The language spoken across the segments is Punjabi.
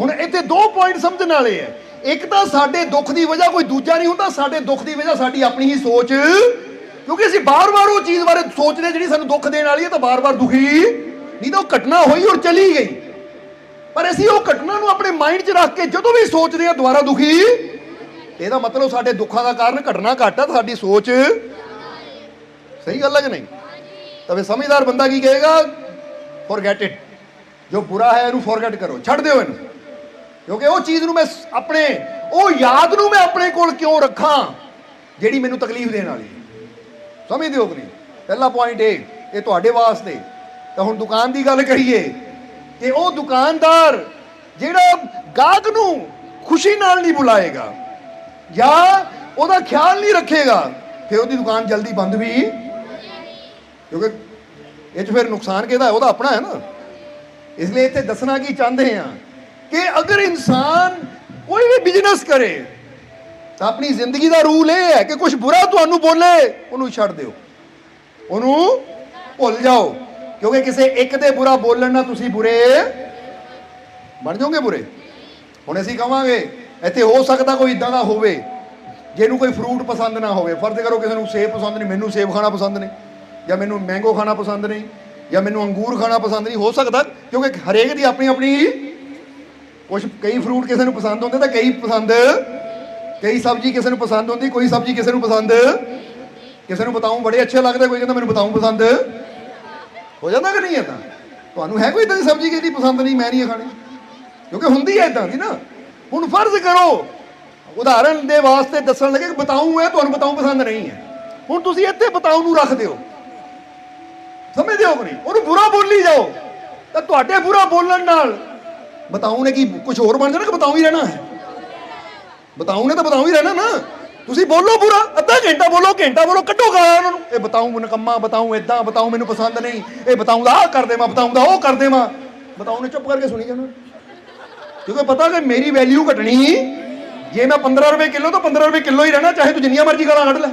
ਹੁਣ ਇੱਥੇ ਦੋ ਪੁਆਇੰਟ ਸਮਝਣ ਵਾਲੇ ਆ। ਇੱਕ ਤਾਂ ਸਾਡੇ ਦੁੱਖ ਦੀ ਵਜ੍ਹਾ ਕੋਈ ਦੂਜਾ ਨਹੀਂ ਹੁੰਦਾ, ਸਾਡੇ ਦੁੱਖ ਦੀ ਵਜ੍ਹਾ ਸਾਡੀ ਆਪਣੀ ਹੀ ਸੋਚ। ਕਿਉਂਕਿ ਅਸੀਂ ਬਾਰ-ਬਾਰ ਉਹ ਚੀਜ਼ ਬਾਰੇ ਸੋਚਦੇ ਜਿਹੜੀ ਸਾਨੂੰ ਦੁੱਖ ਦੇਣ ਵਾਲੀ ਹੈ ਤਾਂ ਬਾਰ-ਬਾਰ ਦੁਖੀ। ਨਹੀਂ ਤਾਂ ਉਹ ਘਟਨਾ ਹੋਈ ਔਰ ਚਲੀ ਗਈ। ਪਰ ਅਸੀਂ ਉਹ ਘਟਨਾ ਨੂੰ ਆਪਣੇ ਮਾਈਂਡ 'ਚ ਰੱਖ ਕੇ ਜਦੋਂ ਵੀ ਸੋਚਦੇ ਹਾਂ ਦੁਬਾਰਾ ਦੁਖੀ। ਇਹਦਾ ਮਤਲਬ ਸਾਡੇ ਦੁੱਖਾਂ ਦਾ ਕਾਰਨ ਘਟਨਾ ਘੱਟ ਆ ਸਾਡੀ ਸੋਚ। ਸਹੀ ਗੱਲ ਹੈ ਕਿ ਨਹੀਂ? ਤਾਂ ਫਿਰ ਸਮਝਦਾਰ ਬੰਦਾ ਕੀ ਕਹੇਗਾ? ਫੋਰਗੇਟ ਇਟ ਜੋ ਬੁਰਾ ਹੈ, ਇਹਨੂੰ ਫੋਰਗੇਟ ਕਰੋ। ਛੱਡ ਦਿਓ ਇਹਨੂੰ। ਕਿਉਂਕਿ ਉਹ ਚੀਜ਼ ਨੂੰ ਮੈਂ ਆਪਣੇ, ਉਹ ਯਾਦ ਨੂੰ ਮੈਂ ਆਪਣੇ ਕੋਲ ਕਿਉਂ ਰੱਖਾਂ? ਜਿਹੜੀ ਮੈਨੂੰ ਤਕਲੀਫ ਦੇਣ ਵਾਲੀ ਸਮਝਦੇ ਹੋ ਕਿ ਨਹੀਂ? ਪਹਿਲਾ ਪੁਆਇੰਟ ਇਹ ਇਹ ਤੁਹਾਡੇ ਵਾਸਤੇ। ਤਾਂ ਹੁਣ ਦੁਕਾਨ ਦੀ ਗੱਲ ਕਰੀਏ ਕਿ ਉਹ ਦੁਕਾਨਦਾਰ ਜਿਹੜਾ ਗਾਹਕ ਨੂੰ ਖੁਸ਼ੀ ਨਾਲ ਨਹੀਂ ਬੁਲਾਏਗਾ ਜਾਂ ਉਹਦਾ ਖਿਆਲ ਨਹੀਂ ਰੱਖੇਗਾ, ਫਿਰ ਉਹਦੀ ਦੁਕਾਨ ਜਲਦੀ ਬੰਦ ਵੀ। ਕਿਉਂਕਿ ਇਹ 'ਚ ਫਿਰ ਨੁਕਸਾਨ ਕਿਹਦਾ ਉਹਦਾ ਆਪਣਾ ਹੈ ਨਾ। ਇਸ ਲਈ ਇੱਥੇ ਦੱਸਣਾ ਕੀ ਚਾਹੁੰਦੇ ਆ? ਕਿ ਅਗਰ ਇਨਸਾਨ ਕੋਈ ਵੀ ਬਿਜ਼ਨਸ ਕਰੇ, ਤਾਂ ਆਪਣੀ ਜ਼ਿੰਦਗੀ ਦਾ ਰੂਲ ਇਹ ਹੈ ਕਿ ਕੁਝ ਬੁਰਾ ਤੁਹਾਨੂੰ ਬੋਲੇ, ਉਹਨੂੰ ਛੱਡ ਦਿਓ। ਉਹਨੂੰ ਭੁੱਲ ਜਾਓ। ਕਿਉਂਕਿ ਕਿਸੇ ਇੱਕ ਦੇ ਬੁਰਾ ਬੋਲਣ ਨਾਲ ਤੁਸੀਂ ਬੁਰੇ ਬਣ ਜਾਓਗੇ ਬੁਰੇ। ਹੁਣ ਅਸੀਂ ਕਹਾਂਗੇ ਇੱਥੇ ਹੋ ਸਕਦਾ ਕੋਈ ਇਦਾਂ ਦਾ ਹੋਵੇ, ਜਿਹਨੂੰ ਕੋਈ ਫਰੂਟ ਪਸੰਦ ਨਾ ਹੋਵੇ। ਫਰਜ਼ ਕਰੋ ਕਿਸੇ ਨੂੰ ਸੇਬ ਪਸੰਦ ਨਹੀਂ, ਮੈਨੂੰ ਸੇਬ ਖਾਣਾ ਪਸੰਦ ਨਹੀਂ, ਜਾਂ ਮੈਨੂੰ ਮੈਂਗੋ ਖਾਣਾ ਪਸੰਦ ਨਹੀਂ, ਜਾਂ ਮੈਨੂੰ ਅੰਗੂਰ ਖਾਣਾ ਪਸੰਦ ਨਹੀਂ। ਹੋ ਸਕਦਾ, ਕਿਉਂਕਿ ਹਰੇਕ ਦੀ ਆਪਣੀ ਆਪਣੀ ਕੁਝ ਕਈ ਫਰੂਟ ਕਿਸੇ ਨੂੰ ਪਸੰਦ ਹੁੰਦੇ ਤਾਂ ਕਈ ਪਸੰਦ। ਕਈ ਸਬਜ਼ੀ ਕਿਸੇ ਨੂੰ ਪਸੰਦ ਹੁੰਦੀ, ਕੋਈ ਸਬਜ਼ੀ ਕਿਸੇ ਨੂੰ ਪਸੰਦ। ਕਿਸੇ ਨੂੰ ਬਤਾਉਂ ਬੜੇ ਅੱਛੇ ਲੱਗਦੇ, ਕੋਈ ਕਹਿੰਦਾ ਮੈਨੂੰ ਬਤਾਉਂ ਪਸੰਦ। ਹੋ ਜਾਂਦਾ ਕਿ ਨਹੀਂ ਏਦਾਂ? ਤੁਹਾਨੂੰ ਹੈ ਕੋਈ ਇਦਾਂ ਦੀ ਸਬਜ਼ੀ ਕਿਹਦੀ ਪਸੰਦ ਨਹੀਂ, ਮੈਂ ਨਹੀਂ ਖਾਣੀ? ਕਿਉਂਕਿ ਹੁੰਦੀ ਹੈ ਇਦਾਂ ਦੀ ਨਾ। ਹੁਣ ਫਰਜ਼ ਕਰੋ, ਉਦਾਹਰਨ ਦੇ ਵਾਸਤੇ ਦੱਸਣ ਲੱਗੇ ਕਿ ਬਤਾਉਂ ਹੈ, ਤੁਹਾਨੂੰ ਬਤਾਉਂ ਪਸੰਦ ਨਹੀਂ ਹੈ। ਹੁਣ ਤੁਸੀਂ ਇੱਥੇ ਬਤਾਉਂ ਨੂੰ ਰੱਖ ਦਿਓ। ਸਮਝਦੇ ਹੋ ਕਿ ਨਹੀਂ? ਉਹਨੂੰ ਬੁਰਾ ਬੋਲੀ ਜਾਓ। ਤਾਂ ਤੁਹਾਡੇ ਬੁਰਾ ਬੋਲਣ ਨਾਲ ਬਤਾਉਂ ਨੇ ਕੀ ਕੁਝ ਹੋਰ ਬਣ ਜਾਣਾ ਕਿ ਬਤਾਉਂ ਹੀ ਰਹਿਣਾ ਹੈ? ਬਤਾਉਂ ਨੇ ਤਾਂ ਬਤਾਉਂ ਹੀ ਰਹਿਣਾ ਨਾ। ਤੁਸੀਂ ਬੋਲੋ ਪੂਰਾ, ਅੱਧਾ ਘੰਟਾ ਬੋਲੋ ਘੰਟਾ ਬੋਲੋ, ਕੱਢੋ ਗਾਲਾਂ ਉਹਨਾਂ ਨੂੰ। ਇਹ ਬਤਾਉਂ ਨਕੰਮਾ ਬਤਾਉਂ ਇਦਾਂ ਬਤਾਉਂ ਮੈਨੂੰ ਪਸੰਦ ਨਹੀਂ। ਇਹ ਬਤਾਉਂ ਦਾ ਆਹ ਕਰ ਦੇਵਾਂ ਬਤਾਉਂ ਦਾ ਉਹ ਕਰ ਦੇਵਾਂ। ਬਤਾਉਂ ਨੇ ਚੁੱਪ ਕਰਕੇ ਸੁਣੀ ਜਾਣਾ। ਕਿਉਂਕਿ ਪਤਾ ਕਿ ਮੇਰੀ ਵੈਲਿਊ ਘਟਣੀ ਜੇ ਮੈਂ 15 ਰੁਪਏ ਕਿਲੋ, ਤਾਂ 15 ਰੁਪਏ ਕਿਲੋ ਹੀ ਰਹਿਣਾ, ਚਾਹੇ ਤੂੰ ਜਿੰਨੀਆਂ ਮਰਜ਼ੀ ਗਾਲਾਂ ਕੱਢ ਲੈ।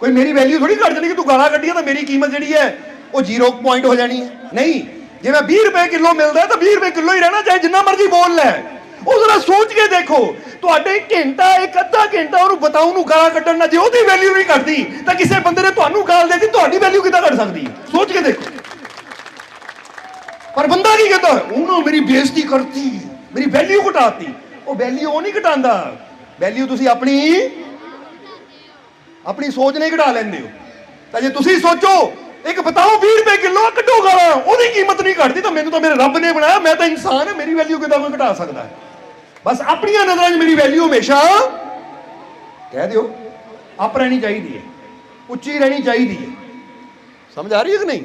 ਕੋਈ ਮੇਰੀ ਵੈਲਿਊ ਥੋੜੀ ਘਟ ਜਾਣੀ ਕਿ ਤੂੰ ਗਾਲਾਂ ਕੱਢੀਆਂ ਤਾਂ ਮੇਰੀ ਕੀਮਤ ਜਿਹੜੀ ਹੈ, ਉਹ 0 ਪੁਆਇੰਟ ਹੋ ਜਾਣੀ ਹੈ। ਨਹੀਂ ਜੇ 20 ਰੁਪਏ ਕਿਲੋ ਮਿਲਦਾ ਤਾਂ 20 ਰੁਪਏ ਕਿਲੋ ਹੀ ਰਹਿਣਾ, ਚਾਹੇ ਜਿੰਨਾ ਮਰਜ਼ੀ ਬੋਲ ਲੈ। ਉਹ ਜ਼ਰਾ ਸੋਚ ਕੇ ਦੇਖੋ, ਤੁਹਾਡੇ ਘੰਟਾ, ਇੱਕ ਅੱਧਾ ਘੰਟਾ ਉਹਨੂੰ ਬਤਾਉ ਨੂੰ ਗਾਲਾਂ ਕੱਢਣ ਨਾਲ ਜੇ ਉਹਦੀ ਵੈਲਿਊ ਨਹੀਂ ਘਟਦੀ, ਤਾਂ ਕਿਸੇ ਬੰਦੇ ਨੇ ਤੁਹਾਨੂੰ ਗਾਲ ਦੇਤੀ, ਤੁਹਾਡੀ ਵੈਲਿਊ ਕਿੱਦਾਂ ਘਟ ਸਕਦੀ? ਸੋਚ ਕੇ ਦੇਖੋ। ਪਰ ਬੰਦਾ ਕੀ ਕਹਿੰਦਾ? ਉਹਨੂੰ ਮੇਰੀ ਬੇਇੱਜ਼ਤੀ ਕਰਤੀ, ਮੇਰੀ ਵੈਲਿਊ ਘਟਾਤੀ। ਉਹ ਵੈਲਿਊ ਉਹ ਨਹੀਂ ਘਟਾਉਂਦਾ। ਵੈਲਿਊ ਤੁਸੀਂ ਆਪਣੀ ਆਪਣੀ ਸੋਚ ਨਹੀਂ ਘਟਾ ਲੈਂਦੇ ਹੋ। ਤਾਂ ਜੇ ਤੁਸੀਂ ਸੋਚੋ ਇੱਕ ਬਤਾਓ 20 ਰੁਪਏ ਕਿਲੋ ਕੱਢੋ ਗਾਲਾਂ ਉਹਦੀ ਕੀਮਤ ਨਹੀਂ ਘਟਦੀ, ਤਾਂ ਮੈਨੂੰ ਤਾਂ ਮੇਰੇ ਰੱਬ ਨੇ ਬਣਾਇਆ। ਮੈਂ ਤਾਂ ਇਨਸਾਨ ਹਾਂ, ਮੇਰੀ ਵੈਲਿਊ ਕਿੱਦਾਂ ਕੋਈ ਘਟਾ ਸਕਦਾ ਹੈ? ਬਸ ਆਪਣੀਆਂ ਨਜ਼ਰਾਂ 'ਚ ਮੇਰੀ ਵੈਲਿਊ ਹਮੇਸ਼ਾ ਕਹਿ ਦਿਓ ਅਪ ਰਹਿਣੀ ਚਾਹੀਦੀ ਹੈ, ਉੱਚੀ ਰਹਿਣੀ ਚਾਹੀਦੀ ਹੈ। ਸਮਝ ਆ ਰਹੀ ਹੈ ਕਿ ਨਹੀਂ?